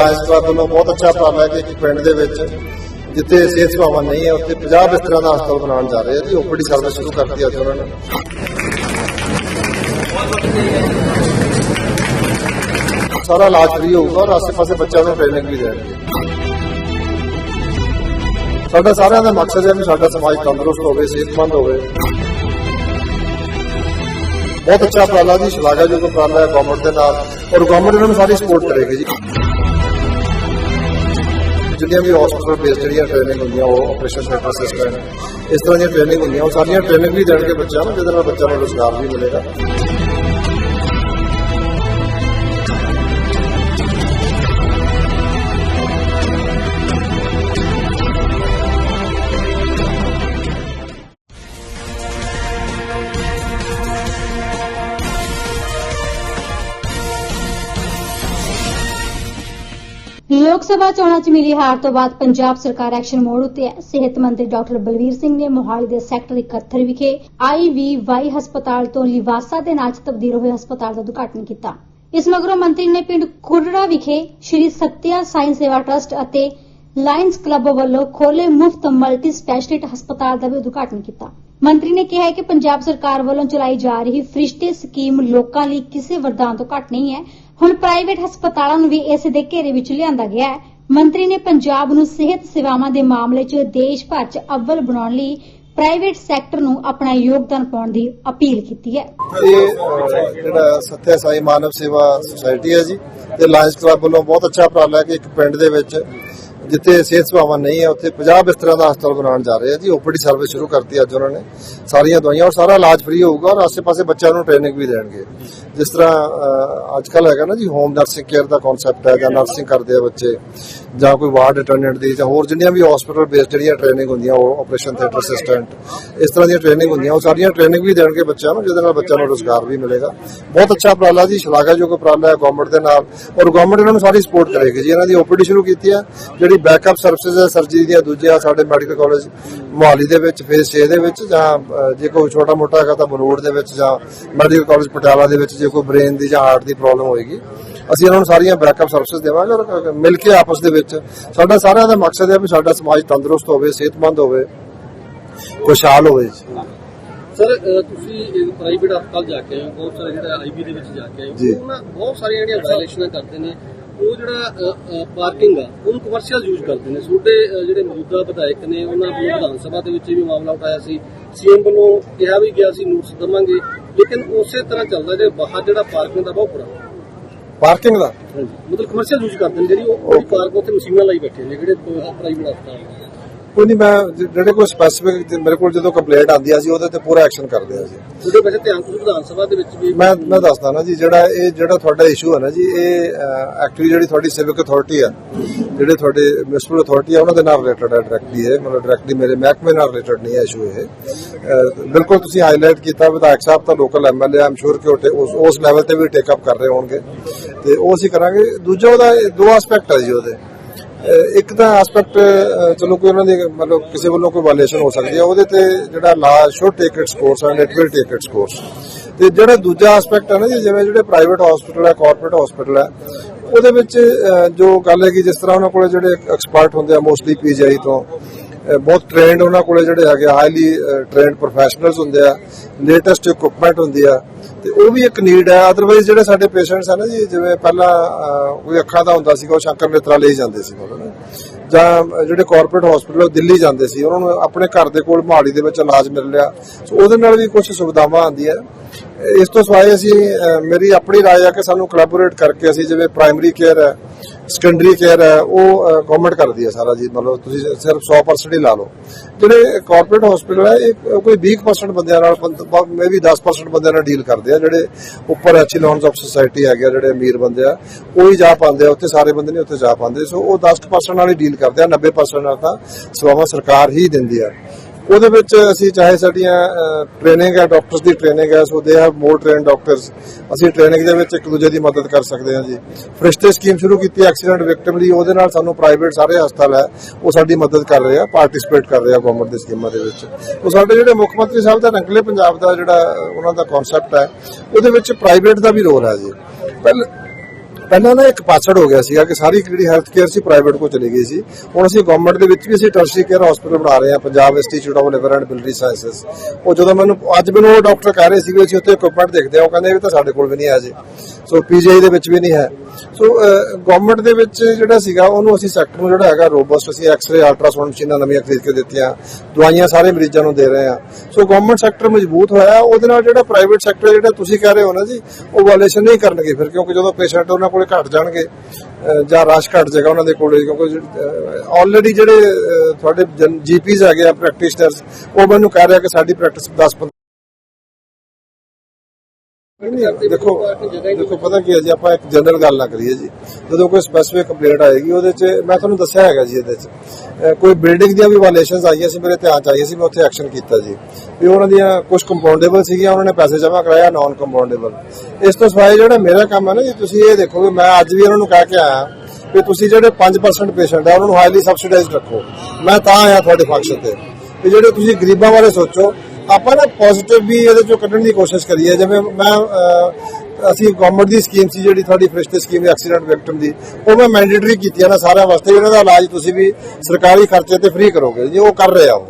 Lions club ਵੱਲੋਂ ਬਹੁਤ ਅੱਛਾ ਉਪਰਾਲਾ ਹੈ ਕਿ ਇੱਕ ਪਿੰਡ ਦੇ ਵਿੱਚ ਜਿੱਥੇ ਸਿਹਤ ਸੇਵਾਵਾਂ ਨਹੀਂ ਹੈ, ਉੱਥੇ 50 ਬਿਸਤਰਿਆਂ ਦਾ ਹਸਪਤਾਲ ਬਣਾਉਣ ਜਾ ਰਹੇ ਆ ਜੀ। ਓਪੀਡੀ ਸਰਵਿਸ ਸ਼ੁਰੂ ਕਰਤੀ ਅੱਜ ਉਹਨਾਂ ਨੇ। ਸਾਰਾ ਇਲਾਜ ਫ੍ਰੀ ਹੋਊਗਾ ਔਰ ਆਸ-ਪਾਸੇ ਬੱਚਿਆਂ ਨੂੰ ਟ੍ਰੇਨਿੰਗ ਵੀ ਦੇਣਗੇ ਸਾਡਾ ਸਾਰਿਆਂ ਦਾ ਮਕਸਦ ਹੈ ਕਿ ਸਾਡਾ ਸਮਾਜ ਤੰਦਰੁਸਤ ਹੋਵੇ, ਸਿਹਤਮੰਦ ਹੋਵੇ। ਬਹੁਤ ਅੱਛਾ ਉਪਰਾਲਾ ਜੀ, ਸ਼ਲਾਘਾਯੋਗ ਉਪਰਾਲਾ ਹੈ ਗਵਰਨਮੈਂਟ ਦੇ ਨਾਲ। ਔਰ ਗਵਰਨਮੈਂਟ ਇਹਨਾਂ ਨੂੰ ਸਾਰੀ ਸਪੋਰਟ ਕਰੇਗੀ ਜੀ। ਜਿੰਨੀਆਂ ਵੀ ਹਸਪੀਟਲ ਬੇਸਡ ਜਿਹੜੀਆਂ ਟ੍ਰੇਨਿੰਗ ਹੁੰਦੀਆਂ, ਉਹ ਆਪਰੇਸ਼ਨ ਥੀਏਟਰ ਸਿਸਟਮ ਇਸ ਤਰ੍ਹਾਂ ਦੀਆਂ ਟ੍ਰੇਨਿੰਗ ਹੁੰਦੀਆਂ, ਉਹ ਸਾਰੀਆਂ ਟ੍ਰੇਨਿੰਗ ਵੀ ਦੇਣਗੇ ਬੱਚਿਆਂ ਨੂੰ, ਜਿਹਦੇ ਨਾਲ ਬੱਚਿਆਂ ਨੂੰ ਰੁਜ਼ਗਾਰ ਵੀ ਮਿਲੇਗਾ। ਲੋਕ ਸਭਾ ਚੋਣਾਂ 'ਚ ਮਿਲੀ ਹਾਰ ਤੋਂ ਬਾਅਦ ਪੰਜਾਬ ਸਰਕਾਰ ਐਕਸ਼ਨ ਮੋਡ ਉੱਤੇ ਹੈ। ਸਿਹਤ ਮੰਤਰੀ ਡਾਕਟਰ ਬਲਵੀਰ ਸਿੰਘ ਨੇ ਮੋਹਾਲੀ ਦੇ ਸੈਕਟਰ 71 ਵਿਖੇ ਆਈਵੀਵਾਈ ਹਸਪਤਾਲ ਤੋਂ ਲਿਵਾਸਾ ਦੇ ਨਾਂ 'ਚ ਤਬਦੀਲ ਹੋਏ ਹਸਪਤਾਲ ਦਾ ਉਦਘਾਟਨ ਕੀਤਾ। ਇਸ ਮਗਰੋਂ ਮੰਤਰੀ ਨੇ ਪਿੰਡ ਖੁਰੜਾ ਵਿਖੇ ਸ਼੍ਰੀ ਸਤਿਆ ਸਾਇੰਸ ਸੇਵਾ ਟਰਸਟ ਅਤੇ ਲਾਇਨਸ ਕਲੱਬ ਵੱਲੋਂ ਖੋਲੇ ਮੁਫਤ ਮਲਟੀ ਸਪੈਸ਼ਲਿਟੀ ਹਸਪਤਾਲ ਦਾ ਵੀ ਉਦਘਾਟਨ ਕੀਤਾ। ਮੰਤਰੀ ਨੇ ਕਿਹਾ ਕਿ ਪੰਜਾਬ ਸਰਕਾਰ ਵੱਲੋਂ ਚਲਾਈ ਜਾ ਰਹੀ ਫਰਿਸ਼ਤੇ ਸਕੀਮ ਲੋਕਾਂ ਲਈ ਕਿਸੇ ਵਰਦਾਨ ਤੋਂ ਘੱਟ ਨਹੀਂ ਹੈ। ਹੁਣ ਪ੍ਰਾਈਵੇਟ ਹਸਪਤਾਲਾਂ ਨੂੰ ਵੀ ਇਸ ਦੇ ਘੇਰੇ ਵਿੱਚ ਲਿਆਂਦਾ ਗਿਆ ਹੈ। ਮੰਤਰੀ ਨੇ ਪੰਜਾਬ ਨੂੰ ਸਿਹਤ ਸੇਵਾਵਾਂ ਦੇ ਮਾਮਲੇ 'ਚ ਦੇਸ਼ ਭਰ 'ਚ ਅਵਲ ਬਣਾਉਣ ਲਈ ਪ੍ਰਾਈਵੇਟ ਸੈਕਟਰ ਨੂੰ ਆਪਣਾ ਯੋਗਦਾਨ ਪਾਉਣ ਦੀ ਅਪੀਲ ਕੀਤੀ ਹੈ। ਇਹ ਜਿਹੜਾ ਸੱਤਿਆ ਸਾਈ ਮਾਨਵ ਸੇਵਾ ਸੁਸਾਇਟੀ ਹੈ ਜੀ, ਤੇ ਲਾਇਨਸ ਕਲੱਬ ਵੱਲੋਂ ਬਹੁਤ ਅੱਛਾ ਉਪਰਾਲਾ ਹੈ ਕਿ ਇੱਕ ਪਿੰਡ ਦੇ ਵਿੱਚ ਜਿੱਥੇ ਸਿਹਤ ਸੇਵਾਵਾਂ ਨਹੀਂ ਹੈ, ਉੱਥੇ 50 ਬਿਸਤਰਿਆਂ ਦਾ ਹਸਪਤਾਲ ਬਣਾਉਣ ਜਾ ਰਹੇ ਆ ਜੀ। ਓਪੀਡੀ ਸਰਵਿਸ ਸ਼ੁਰੂ ਕਰਤੀ ਅੱਜ ਉਹਨਾਂ ਨੇ। ਸਾਰੀਆਂ ਦਵਾਈਆਂ ਔਰ ਸਾਰਾ ਇਲਾਜ ਫ੍ਰੀ ਹੋਊਗਾ ਔਰ ਆਸੇ ਪਾਸੇ ਬੱਚਿਆਂ ਨੂੰ ਟ੍ਰੇਨਿੰਗ ਵੀ ਦੇਣਗੇ। ਜਿਸ ਤਰ੍ਹਾਂ ਅੱਜ ਕੱਲ ਹੈਗਾ ਨਾ ਜੀ ਹੋਮ ਨਰਸਿੰਗ ਕੇਅਰ ਦਾ ਕਨਸੈਪਟ ਹੈ ਜਾਂ ਨਰਸਿੰਗ ਕਰਦੇ ਆ ਬੱਚੇ ਜਾਂ ਕੋਈ ਵਾਰਡ ਅਟੈਂਡੈਂਟ ਦੀ ਜਾਂ ਹੋਰ ਜਿੰਨੀਆਂ ਵੀ ਹਸਪੀਟਲ ਬੇਸ ਜਿਹੜੀਆਂ ਟ੍ਰੇਨਿੰਗ ਹੁੰਦੀਆਂ ਉਹ ਆਪਰੇਸ਼ਨ ਥੀਏਟਰ ਅਸਿਸਟੈਂਟ ਇਸ ਤਰ੍ਹਾਂ ਦੀਆਂ ਟ੍ਰੇਨਿੰਗ ਹੁੰਦੀਆਂ ਉਹ ਸਾਰੀਆਂ ਟ੍ਰੇਨਿੰਗ ਵੀ ਦੇਣਗੇ ਬੱਚਿਆਂ ਨੂੰ ਜਿਹਦੇ ਨਾਲ ਬੱਚਿਆਂ ਨੂੰ ਰੋਜ਼ਗਾਰ ਵੀ ਮਿਲੇਗਾ। ਬਹੁਤ ਅੱਛਾ ਉਪਰਾਲਾ ਜੀ ਸ਼ਲਾਘਾਯੋਗ ਉਪਰਾਲਾ ਹੈ ਗਵਰਨਮੈਂਟ ਦੇ ਨਾਲ ਔਰ ਗਵਰਨਮੈਂਟ ਇਹਨਾਂ ਨੂੰ ਸਾਰੀ ਸਪੋਰਟ ਕਰੇਗੀ ਜੀ। ਇਹਨਾਂ ਦੀ ਓਪੀਡੀ ਸ਼ੁਰੂ ਕੀਤੀ ਹੈ ਜਿਹੜੀ ਬੈਕਅਪ ਸਰਵਿਸਿਜ਼ ਹੈ ਸਰਜਰੀ ਦੀਆਂ ਦੂਜੀਆਂ ਸਾਡੇ ਮੈਡੀਕਲ ਕਾਲਜ ਮੋਹਾਲੀ ਦੇ ਵਿੱਚ ਫੇਸ 6 ਦੇ ਵਿੱਚ ਜਾਂ ਜੇ ਕੋਈ ਛੋਟਾ ਮੋਟਾ ਹੈਗਾ ਤਾਂ ਬਨੂੜ ਦੇ ਵਿੱਚ ਜਾਂ ਮੈਡੀਕਲ ਕਾਲਜ ਪਟਿਆਲਾ ਦੇ ਵਿੱਚ ਜੇ ਕੋਈ ਬ੍ਰੇਨ ਦੀ ਜਾਂ ਹਾਰਟ ਦੀ ਪ੍ਰੋਬਲਮ ਹੋਏਗੀ। ਅਸੀਂ ਇਹਨਾਂ ਨੂੰ ਸਾਰੀਆਂ ਬੈਕਅਪ ਸਰਵਿਸਿਜ਼ ਦੇਵਾਂਗੇ ਔਰ ਮਿਲ ਕੇ ਆਪਸ ਦੇ ਵਿੱਚ ਸਾਡਾ ਸਾਰਿਆਂ ਦਾ ਮਕਸਦ ਹੈ ਵੀ ਸਾਡਾ ਸਮਾਜ ਤੰਦਰੁਸਤ ਹੋਵੇ ਸਿਹਤਮੰਦ ਹੋਵੇ ਖੁਸ਼ਹਾਲ ਹੋਵੇ। ਸਰ ਤੁਸੀਂ ਪ੍ਰਾਈਵੇਟ ਹਸਪਤਾਲ ਜਾ ਕੇ ਆਏ ਬਹੁਤ ਸਾਰੇ ਜਿਹੜਾ ਆਈਬੀ ਦੇ ਵਿੱਚ ਜਾ ਕੇ ਆਏ ਉਹਨਾਂ ਬਹੁਤ ਸਾਰੀਆਂ ਜਿਹੜੀਆਂ ਵਾਇਲੇਸ਼ਨਾਂ ਕਰਦੇ ਨੇ ਉਹ ਜਿਹੜਾ ਪਾਰਕਿੰਗ ਆ ਉਹਨੂੰ ਕਮਰਸ਼ੀਅਲ ਯੂਜ਼ ਕਰਦੇ ਨੇ। ਛੋਟੇ ਜਿਹੜੇ ਮੌਜੂਦਾ ਵਿਧਾਇਕ ਨੇ ਉਹਨਾਂ ਵੱਲੋਂ ਵਿਧਾਨ ਸਭਾ ਦੇ ਵਿੱਚ ਵੀ ਮਾਮਲਾ ਉਠਾਇਆ ਸੀ। ਸੀਐਮ ਵੱਲੋਂ ਕਿਹਾ ਵੀ ਗਿਆ ਸੀ ਨੋਟਿਸ ਦਵਾਂਗੇ। ਲੇਕਿਨ ਉਸੇ ਤਰ੍ਹਾਂ ਚੱਲਦਾ ਜੇ ਬਾਹਰ ਜਿਹੜਾ ਪਾਰਕਿੰਗ ਦਾ ਬਹੁਤ ਬੁਰਾ ਪਾਰਕਿੰਗ ਦਾ? ਮਤਲਬ ਕਮਰਸ਼ੀਅਲ ਯੂਜ਼ ਕਰਦੇ ਨੇ ਜਿਹੜੀ ਉਹ ਪਾਰਕ ਉੱਥੇ ਮਸ਼ੀਨਾਂ ਲਾਈ ਬੈਠੇ ਨੇ ਜਿਹੜੇ ਪ੍ਰਾਈਵੇਟ ਹਸਪਤਾਲ ਨੇ। ਕੋਈ ਨਹੀਂ ਮੈਂ ਜਿਹੜੇ ਕੋਈ ਸਪੈਸੀਫਿਕ ਮੇਰੇ ਕੋਲ ਜਦੋਂ ਕੰਪਲੇਂਟ ਆਉਂਦੀ ਆ ਜੀ ਉਹਦੇ ਤੇ ਪੂਰਾ ਐਕਸ਼ਨ ਕਰਦੇ ਆ ਜੀ। ਉਹਦੇ ਵਿੱਚ ਧਿਆਨ ਤੁਸੀਂ ਵਿਧਾਨ ਸਭਾ ਦੇ ਵਿੱਚ ਵੀ ਮੈਂ ਮੈਂ ਦੱਸਦਾ ਨਾ ਜੀ ਜਿਹੜਾ ਇਹ ਜਿਹੜਾ ਤੁਹਾਡਾ ਇਸ਼ੂ ਹੈ ਨਾ ਜੀ ਇਹ ਐਕਚੁਅਲੀ ਜਿਹੜੀ ਤੁਹਾਡੀ ਸਿਵਿਕ ਅਥਾਰਟੀ ਆ ਜਿਹੜੇ ਤੁਹਾਡੇ ਮਿਊਨਿਸਪਲ ਅਥਾਰਟੀ ਆ ਉਹਨਾਂ ਦੇ ਨਾਲ ਰਿਲੇਟਡ ਹੈ ਡਾਇਰੈਕਟਲੀ ਇਹ ਮਤਲਬ ਡਾਇਰੈਕਟਲੀ ਮੇਰੇ ਮਹਿਕਮੇ ਨਾਲ ਰਿਲੇਟਡ ਨਹੀਂ ਹੈ ਇਸ਼ੂ ਇਹ। ਬਿਲਕੁਲ ਤੁਸੀਂ ਹਾਈਲਾਈਟ ਕੀਤਾ ਵਿਧਾਇਕ ਸਾਹਿਬ ਤਾਂ ਲੋਕਲ ਐਮਐਲਏ ਆਮ ਸ਼ੋਰ ਕਿ ਉਸ ਉਸ ਲੈਵਲ ਤੇ ਵੀ ਟੇਕ ਅਪ ਕਰ ਰਹੇ ਹੋਣਗੇ। ਤੇ ਉਹ ਅਸੀਂ ਕਰਾਂਗੇ। ਦੂਜਾ ਉਹਦਾ ਦੋ ਐਸਪੈਕਟ ਹੈ ਜੀ ਉਹਦੇ। ਇੱਕ ਤਾਂ ਐਸਪੈਕਟ ਚਲੋ ਕੋਈ ਉਹਨਾਂ ਦੀ ਮਤਲਬ ਕਿਸੇ ਵੱਲੋਂ ਕੋਈ ਵਾਇਲੇਸ਼ਨ ਹੋ ਸਕਦੀ ਹੈ, ਉਹਦੇ ਤੇ ਜਿਹੜਾ law should take its course and it will take its course ਤੇ ਜਿਹੜਾ ਦੂਜਾ ਐਸਪੈਕਟ ਹੈ ਨਾ ਜੀ, ਜਿਵੇਂ ਜਿਹੜੇ ਪ੍ਰਾਈਵੇਟ ਹਸਪੀਟਲ ਹੈ ਕਾਰਪੋਰੇਟ ਹਸਪੀਟਲ ਹੈ, ਉਹਦੇ ਵਿੱਚ ਜੋ ਗੱਲ ਹੈ ਕਿ ਜਿਸ ਤਰ੍ਹਾਂ ਉਹਨਾਂ ਕੋਲੇ ਜਿਹੜੇ ਐਕਸਪਰਟ ਹੁੰਦੇ ਆ ਮੋਸਟਲੀ ਪੀਜੀਆਈ ਤੋਂ ਬਹੁਤ ਟ੍ਰੇਨਡ ਉਹਨਾਂ ਕੋਲੇ ਜਿਹੜੇ ਹੈਗੇ ਹਾਈਲੀ ਟ੍ਰੇਨਡ ਪ੍ਰੋਫੈਸ਼ਨਲਸ ਹੁੰਦੇ ਆ ਲੇਟੈਸਟ ਇਕਵਿਪਮੈਂਟ ਹੁੰਦੀ ਆ ਤੇ ਉਹ ਵੀ ਇੱਕ ਨੀਡ ਹੈ ਅਦਰਵਾਈਜ਼ ਜਿਹੜੇ ਸਾਡੇ ਪੇਸ਼ੈਂਟਸ ਆ ਨਾ ਜੀ ਜਿਵੇਂ ਪਹਿਲਾਂ ਅਹ, ਕੋਈ ਅੱਖਾਂ ਦਾ ਹੁੰਦਾ ਸੀਗਾ ਉਹ ਸ਼ੰਕਰ ਨੇਤਰਾ ਲਈ ਜਾਂਦੇ ਸੀ ਮਤਲਬ ਨਾ। ਜਾਂ ਜਿਹੜੇ ਕਾਰਪੋਰੇਟ ਹਸਪੀਟਲ ਉਹ ਦਿੱਲੀ ਜਾਂਦੇ ਸੀ ਉਹਨਾਂ ਨੂੰ ਆਪਣੇ ਘਰ ਦੇ ਕੋਲ ਮੋਹਾਲੀ ਦੇ ਵਿੱਚ ਇਲਾਜ ਮਿਲ ਰਿਹਾ ਸੋ ਉਹਦੇ ਨਾਲ ਵੀ ਕੁਝ ਸੁਵਿਧਾਵਾਂ ਆਉਂਦੀਆਂ ਇਸ ਤੋਂ ਸਿਵਾਏ ਅਸੀਂ ਅਹ, ਮੇਰੀ ਆਪਣੀ رائے ਹੈ ਕਿ ਸਾਨੂੰ ਕੋਲੈਬੋਰੇਟ ਕਰਕੇ ਅਸੀਂ ਜਿਵੇਂ ਪ੍ਰਾਇਮਰੀ ਕੇਅਰ ਹੈ ਸੈਕੰਡਰੀ ਕੇਅਰ ਹੈ, ਉਹ ਗਵਰਨਮੈਂਟ ਕਰਦੀ ਹੈ ਸਾਰਾ ਜੀ, ਮਤਲਬ ਤੁਸੀਂ ਸਿਰਫ 100% ਹੀ ਲਾ ਲਓ। ਜਿਹੜੇ ਕਾਰਪੋਰੇਟ ਹਸਪੀਟਲ ਹੈ, ਇਹ ਕੋਈ 20% ਬੰਦਿਆਂ ਨਾਲ ਮੇ ਵੀ 10% ਬੰਦਿਆਂ ਨਾਲ ਡੀਲ ਕਰਦੇ ਆ, ਜਿਹੜੇ ਉੱਪਰ ਐਚੀਲੋਨਸ ਆਫ ਸੋਸਾਇਟੀ ਹੈਗੇ ਆ, ਜਿਹੜੇ ਅਮੀਰ ਬੰਦੇ ਆ, ਉਹ ਹੀ ਜਾ ਪਾਉਂਦੇ ਆ, ਉੱਥੇ ਸਾਰੇ ਬੰਦੇ ਨਹੀਂ ਉੱਥੇ ਜਾ ਪਾਉਂਦੇ। ਸੋ ਉਹ 10% ਨਾਲ ਹੀ ਡੀਲ ਕਰਦੇ ਆ 90% ਨਾਲ ਤਾਂ ਸੇਵਾਵਾਂ ਸਰਕਾਰ ਹੀ ਦਿੰਦੀ ਆ। ਉਹਦੇ ਵਿੱਚ ਅਸੀਂ ਚਾਹੇ ਸਾਡੀਆਂ ਟ੍ਰੇਨਿੰਗ ਹੈ ਡਾਕਟਰਸ ਦੀ ਟ੍ਰੇਨਿੰਗ ਹੈ so they have more train doctors ਅਸੀਂ ਟ੍ਰੇਨਿੰਗ ਦੇ ਵਿੱਚ ਇੱਕ ਦੂਜੇ ਦੀ ਮਦਦ ਕਰ ਸਕਦੇ ਹਾਂ ਜੀ। ਫਰਿਸ਼ਤੇ ਸਕੀਮ ਸ਼ੁਰੂ ਕੀਤੀ ਐਕਸੀਡੈਂਟ ਵਿਕਟਮ ਲਈ, ਉਹਦੇ ਨਾਲ ਸਾਨੂੰ ਪ੍ਰਾਈਵੇਟ ਸਾਰੇ ਹਸਪਤਾਲ ਹੈ, ਉਹ ਸਾਡੀ ਮਦਦ ਕਰ ਰਹੇ ਆ ਪਾਰਟਿਸਿਪੇਟ ਕਰ ਰਹੇ ਆ ਗਵਰਨਮੈਂਟ ਦੀ ਸਕੀਮਾਂ ਦੇ ਵਿੱਚ। ਉਹ ਸਾਡੇ ਜਿਹੜੇ ਮੁੱਖ ਮੰਤਰੀ ਸਾਹਿਬ ਦਾ ਰੰਗਲੇ ਪੰਜਾਬ ਦਾ ਜਿਹੜਾ ਉਹਨਾਂ ਦਾ ਕਨਸੈਪਟ ਹੈ, ਉਹਦੇ ਵਿੱਚ ਪ੍ਰਾਈਵੇਟ ਦਾ ਵੀ ਰੋਲ ਹੈ ਜੀ। ਪਹਿਲੇ ਪਹਿਲਾਂ ਨਾ ਇੱਕ ਪਾਸੜ ਹੋ ਗਿਆ ਸੀਗਾ ਕਿ ਸਾਰੀ ਜਿਹੜੀ ਹੈਲਥ ਕੇਅਰ ਸੀ ਪ੍ਰਾਈਵੇਟ ਕੋ ਚਲੀ ਗਈ ਸੀ। ਹੁਣ ਅਸੀਂ ਗਵਰਨਮੈਂਟ ਦੇ ਵਿੱਚ ਵੀ ਅਸੀਂ ਟਰਸ਼ਰੀ ਕੇਅਰ ਹਸਪੀਟਲ ਬਣਾ ਰਹੇ ਹਾਂ, Punjab Institute of Liver and Biliary Sciences ਉਹ ਜਦੋਂ ਮੈਨੂੰ, ਅੱਜ ਮੈਨੂੰ ਉਹ ਡਾਕਟਰ ਕਹਿ ਰਹੇ ਸੀਗੇ, ਅਸੀਂ ਉੱਥੇ ਇਕਵਿਪਮੈਂਟ ਦੇਖਦੇ ਹਾਂ, ਉਹ ਕਹਿੰਦੇ ਇਹ ਤਾਂ ਸਾਡੇ ਕੋਲ ਵੀ ਨਹੀਂ ਹੈ ਜੀ। ਸੋ ਪੀਜੀਆਈ ਦੇ ਵਿੱਚ ਵੀ ਨਹੀਂ ਹੈ। ਸੋ ਗਵਰਨਮੈਂਟ ਦੇ ਵਿੱਚ ਜਿਹੜਾ ਸੀਗਾ, ਉਹਨੂੰ ਅਸੀਂ ਸੈਕਟਰ ਨੂੰ ਜਿਹੜਾ ਹੈਗਾ ਰੋਬਸਟ ਅਸੀਂ ਐਕਸ-ਰੇ ਅਲਟਰਾਸਾਊਂਡ ਮਸ਼ੀਨਾਂ ਨਵੀਆਂ ਖਰੀਦ ਕੇ ਦਿੱਤੀਆਂ, ਦਵਾਈਆਂ ਸਾਰੇ ਮਰੀਜ਼ਾਂ ਨੂੰ ਦੇ ਰਹੇ ਹਾਂ। ਸੋ ਗਵਰਨਮੈਂਟ ਸੈਕਟਰ ਮਜ਼ਬੂਤ ਹੋਇਆ, ਉਹਦੇ ਨਾਲ ਜਿਹੜਾ ਪ੍ਰਾਈਵੇਟ ਸੈਕਟਰ ਜਿਹੜਾ ਤੁਸੀਂ ਕਹਿ ਰਹੇ ਹੋ ਨਾ ਜੀ, ਉਹ ਵਾਇਲੇਸ਼ਨ ਨਹੀਂ ਕਰਨਗੇ ਫਿਰ, ਕਿਉਂਕਿ ਜਦੋਂ ਪੇਸ਼ੈਂਟ ਉਹਨਾਂ ਕੋਲ ਘਟ ਜਾਣਗੇ ਜਾਂ ਰਸ਼ ਘਟ ਜਾਏਗਾ ਉਹਨਾਂ ਦੇ ਕੋਲੇ ਕਿਉਂਕਿ ਆਲਰੇਡੀ ਜਿਹੜੇ ਅਹ, ਤੁਹਾਡੇ ਜੀਪੀਜ਼ ਹੈਗੇ ਆ ਪ੍ਰੈਕਟੀਸ਼ਨਰਸ ਉਹ ਮੈਨੂੰ ਕਹਿ ਰਿਹਾ ਕਿ ਸਾਡੀ ਪ੍ਰੈਕਟਿਸ 10 15 ਦੇਖੋ ਦੇਖੋ ਪਤਾ ਕੀ ਹੈ ਜੀ ਆਪਾਂ ਇੱਕ ਜਨਰਲ ਗੱਲ ਨਾ ਕਰੀਏ ਜੀ। ਜਦੋਂ ਕੋਈ ਸਪੈਸੀਫਿਕ ਕੰਪਲੇਂਟ ਆਏਗੀ ਉਹਦੇ 'ਚ ਮੈਂ ਤੁਹਾਨੂੰ ਦੱਸਿਆ ਹੈਗਾ ਜੀ ਇਹਦੇ 'ਚ। ਕੋਈ ਬਿਲਡਿੰਗ ਦੀਆਂ ਵੀ ਵਾਇਲੇਸ਼ਨਸ ਆਈਆਂ ਸੀ ਮੇਰੇ ਧਿਆਨ 'ਚ ਆਈਆਂ ਸੀ ਮੈਂ ਉੱਥੇ ਐਕਸ਼ਨ ਕੀਤਾ ਜੀ। ਵੀ ਉਹਨਾਂ ਦੀਆਂ ਕੁਝ ਕੰਪਾਊਂਡੇਬਲ ਸੀਗੀਆਂ ਉਹਨਾਂ ਨੇ ਪੈਸੇ ਜਮ੍ਹਾਂ ਕਰਾਇਆ ਨਾਨ ਕੰਪਾਊਂਡੇਬਲ ਇਸ ਤੋਂ ਸਿਵਾਏ ਜਿਹੜਾ ਮੇਰਾ ਕੰਮ ਹੈ ਨਾ ਜੀ ਤੁਸੀਂ ਇਹ ਦੇਖੋ ਮੈਂ ਅੱਜ ਵੀ ਉਹਨਾਂ ਨੂੰ ਕਹਿ ਕੇ ਆਇਆ ਵੀ ਤੁਸੀਂ ਜਿਹੜੇ 5% ਪੇਸ਼ੈਂਟ ਆ ਉਹਨਾਂ ਨੂੰ ਹਾਈਲੀ ਸਬਸਿਡਾਈਜ਼ਡ ਰੱਖੋ। ਮੈਂ ਤਾਂ ਆਇਆ ਤੁਹਾਡੇ ਫੰਕਸ਼ਨ ਤੇ। ਵੀ ਜਿਹੜੇ ਤੁਸੀਂ ਗਰੀਬਾਂ ਬਾਰੇ ਸੋਚੋ ਆਪਾਂ ਨਾ ਪੋਜ਼ਿਟਿਵ ਵੀ ਇਹਦੇ ਚੋਂ ਕੱਢਣ ਦੀ ਕੋਸ਼ਿਸ਼ ਕਰੀਏ ਜਿਵੇਂ ਮੈਂ ਅਸੀਂ ਗਵਰਨਮੈਂਟ ਦੀ ਸਕੀਮ ਸੀ ਜਿਹੜੀ ਤੁਹਾਡੀ ਫਰਿਸ਼ਤੇ ਸਕੀਮ ਐਕਸੀਡੈਂਟ ਵਿਕਟਮ ਦੀ, ਉਹ ਮੈਂ ਮੈਂਡੇਟਰੀ ਕੀਤੀ ਹੈ ਨਾ ਸਾਰਿਆਂ ਵਾਸਤੇ। ਇਹਨਾਂ ਦਾ ਇਲਾਜ ਤੁਸੀਂ ਵੀ ਸਰਕਾਰੀ ਖਰਚੇ ਤੇ ਫ੍ਰੀ ਕਰੋਗੇ। ਜੀ ਉਹ ਕਰ ਰਹੇ ਆ ਉਹ।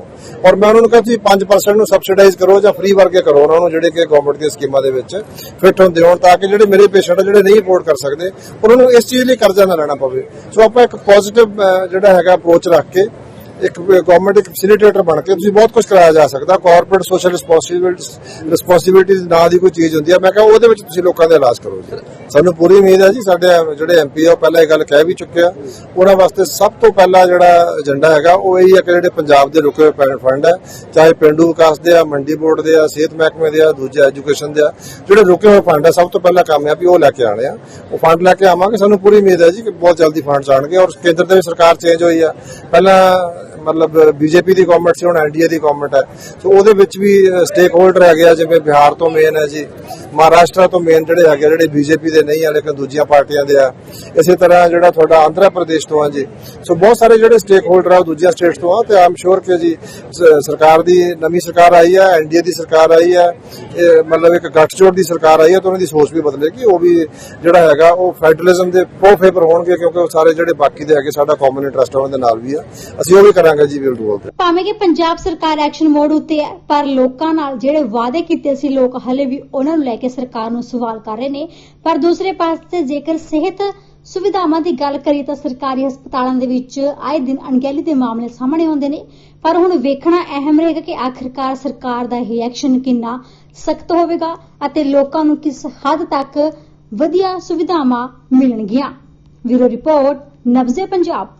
ਔਰ ਮੈਂ ਉਹਨਾਂ ਨੂੰ ਕਿਹਾ, ਤੁਸੀਂ 5% ਨੂੰ ਸਬਸਿਡਾਈਜ਼ ਕਰੋ ਜਾਂ ਫ੍ਰੀ ਵਰਗੇ ਕਰੋ ਉਹਨਾਂ ਨੂੰ, ਜਿਹੜੇ ਕਿ ਗਵਰਨਮੈਂਟ ਦੀਆਂ ਸਕੀਮਾਂ ਦੇ ਵਿੱਚ ਫਿੱਟ ਹੁੰਦੇ ਹੋਣ, ਤਾਂ ਕਿ ਜਿਹੜੇ ਮੇਰੇ ਪੇਸ਼ੈਂਟ ਜਿਹੜੇ ਨਹੀਂ ਅਫੋਰਡ ਕਰ ਸਕਦੇ, ਉਹਨਾਂ ਨੂੰ ਇਸ ਚੀਜ਼ ਲਈ ਕਰਜ਼ਾ ਨਾ ਲੈਣਾ ਪਵੇ। ਸੋ ਆਪਾਂ ਇੱਕ ਪੋਜ਼ਿਟਿਵ ਜਿਹੜਾ ਹੈਗਾ ਅਪਰੋਚ ਰੱਖ ਕੇ ਇੱਕ ਗਵਰਨਮੈਂਟ ਇੱਕ ਫੈਸਿਲਿਟੇਟਰ ਬਣ ਕੇ ਤੁਸੀਂ ਬਹੁਤ ਕੁਝ ਕਰਾਇਆ ਜਾ ਸਕਦਾ। ਕਾਰਪੋਰੇਟ ਸੋਸ਼ਲ ਰਿਸਪੌਂਸਿਬਿਲਟੀ ਰਿਸਪੌਂਸਿਬਿਲਟੀਜ਼ ਨਾਂ ਦੀ ਕੋਈ ਚੀਜ਼ ਹੁੰਦੀ ਹੈ ਮੈਂ ਕਿਹਾ ਉਹਦੇ ਵਿੱਚ ਤੁਸੀਂ ਲੋਕਾਂ ਦਾ ਇਲਾਜ ਕਰੋ ਜੀ। ਸਾਨੂੰ ਪੂਰੀ ਉਮੀਦ ਹੈ ਜੀ, ਸਾਡੇ ਜਿਹੜੇ ਐਮਪੀ ਆ, ਉਹ ਪਹਿਲਾਂ ਇਹ ਗੱਲ ਕਹਿ ਵੀ ਚੁੱਕੇ ਆ। ਉਹਨਾਂ ਵਾਸਤੇ ਸਭ ਤੋਂ ਪਹਿਲਾ ਜਿਹੜਾ ਏਜੰਡਾ ਹੈਗਾ, ਉਹ ਇਹੀ ਹੈ ਕਿ ਜਿਹੜੇ ਪੰਜਾਬ ਦੇ ਰੁਕੇ ਹੋਏ ਫੰਡ ਹੈ ਚਾਹੇ ਪਿੰਡੂ ਵਿਕਾਸ ਦੇ ਆ, ਮੰਡੀ ਬੋਰਡ ਦੇ ਆ, ਸਿਹਤ ਮਹਿਕਮੇ ਦੇ ਆ, ਦੂਜੇ ਐਜੂਕੇਸ਼ਨ ਦੇ ਆ, ਜਿਹੜੇ ਰੁਕੇ ਹੋਏ ਫੰਡ ਆ, ਸਭ ਤੋਂ ਪਹਿਲਾ ਕੰਮ ਹੈ ਵੀ ਉਹ ਲੈ ਕੇ ਆਣੇ ਆ। ਉਹ ਫੰਡ ਲੈ ਕੇ ਆਵਾਂਗੇ। ਸਾਨੂੰ ਪੂਰੀ ਉਮੀਦ ਹੈ ਜੀ ਕਿ ਬਹੁਤ ਜਲਦੀ ਫੰਡ ਆਣਗੇ ਔਰ ਕੇਂਦਰ ਦੇ ਵੀ ਸਰਕਾਰ ਚੇਂਜ ਹੋਈ ਆ। ਪਹਿਲਾਂ ਮਤਲਬ ਬੀਜੇਪੀ ਦੀ ਗਵਰਨਮੈਂਟ ਸੀ, ਹੁਣ ਐਨਡੀਏ ਦੀ ਗਵਰਨਮੈਂਟ ਹੈ। ਸੋ ਉਹਦੇ ਵਿੱਚ ਵੀ ਸਟੇਕ ਹੋਲਡਰ ਹੈਗੇ ਆ, ਜਿਵੇਂ ਬਿਹਾਰ ਤੋਂ ਮੇਨ ਹੈ ਜੀ, ਮਹਾਰਾਸ਼ਟਰ ਤੋਂ ਮੇਨ ਜਿਹੜੇ ਹੈਗੇ ਜਿਹੜੇ ਬੀਜੇਪੀ ਦੇ ਨਹੀਂ ਆ, ਲੇਕਿਨ ਦੂਜੀਆਂ ਪਾਰਟੀਆਂ ਦੇ ਆ। ਇਸੇ ਤਰ੍ਹਾਂ ਜਿਹੜਾ ਤੁਹਾਡਾ ਆਂਧਰਾ ਪ੍ਰਦੇਸ਼ ਤੋਂ ਆ ਜੀ। ਸੋ ਬਹੁਤ ਸਾਰੇ ਜਿਹੜੇ ਸਟੇਕ ਹੋਲਡਰ ਆ, ਉਹ ਦੂਜੀਆਂ ਸਟੇਟਸ ਤੋਂ ਆ, ਤੇ ਆਮ ਸ਼ੋਰ ਕਿ ਜੀ ਸਰਕਾਰ ਦੀ ਨਵੀਂ ਸਰਕਾਰ ਆਈ ਆ, ਐਨਡੀਏ ਦੀ ਸਰਕਾਰ ਆਈ ਆ ਮਤਲਬ ਇੱਕ ਗੱਠਜੋੜ ਦੀ ਸਰਕਾਰ ਆਈ ਆ, ਤਾਂ ਉਹਨਾਂ ਦੀ ਸੋਚ ਵੀ ਬਦਲੇਗੀ। ਉਹ ਵੀ ਜਿਹੜਾ ਹੈਗਾ, ਉਹ ਫੈਡਰਲਿਜ਼ਮ ਦੇ ਪ੍ਰੋ ਫੇਵਰ ਹੋਣਗੇ, ਕਿਉਂਕਿ ਉਹ ਸਾਰੇ ਜਿਹੜੇ ਬਾਕੀ ਦੇ ਹੈਗੇ, ਸਾਡਾ ਕਾਮਨ ਇੰਟਰਸਟ ਉਹਨਾਂ ਦੇ ਨਾਲ ਵੀ ਆ। ਅਸੀਂ ਉਹ ਵੀ ਕਰਾਂਗੇ। ਜੀ ਵਿਲ ਭਾਵੇਂ ਕਿ ਪੰਜਾਬ ਸਰਕਾਰ ਐਕਸ਼ਨ ਮੋਡ ਉੱਤੇ ਹੈ, ਪਰ ਲੋਕਾਂ ਨਾਲ ਜਿਹੜੇ ਵਾਅਦੇ ਕੀਤੇ ਸੀ, ਲੋਕ ਹਲੇ ਵੀ ਉਹਨਾਂ ਨੂੰ ਲੈ ਕੇ ਸਰਕਾਰ ਨੂੰ ਸਵਾਲ ਕਰ ਰਹੇ ਨੇ। ਪਰ ਦੂਸਰੇ ਪਾਸੇ ਜੇਕਰ ਸਿਹਤ ਸੁਵਿਧਾਵਾਂ ਦੀ ਗੱਲ ਕਰੀਏ ਤਾਂ ਸਰਕਾਰੀ ਹਸਪਤਾਲਾਂ ਦੇ ਵਿੱਚ ਆਏ ਦਿਨ ਅਣਗਹਿਲੀ ਦੇ ਮਾਮਲੇ ਸਾਹਮਣੇ ਆਉਂਦੇ ਨੇ। ਪਰ ਹੁਣ ਵੇਖਣਾ ਅਹਿਮ ਰਹੇਗਾ ਕਿ ਆਖਿਰਕਾਰ ਸਰਕਾਰ ਦਾ ਇਹ ਐਕਸ਼ਨ ਕਿੰਨਾ ਸਖਤ ਹੋਵੇਗਾ ਅਤੇ ਲੋਕਾਂ ਨੂੰ ਕਿਸ ਹੱਦ ਤੱਕ ਵਧੀਆ ਸੁਵਿਧਾਵਾਂ ਮਿਲਣਗੀਆਂ। Bureau report Nabze Punjab.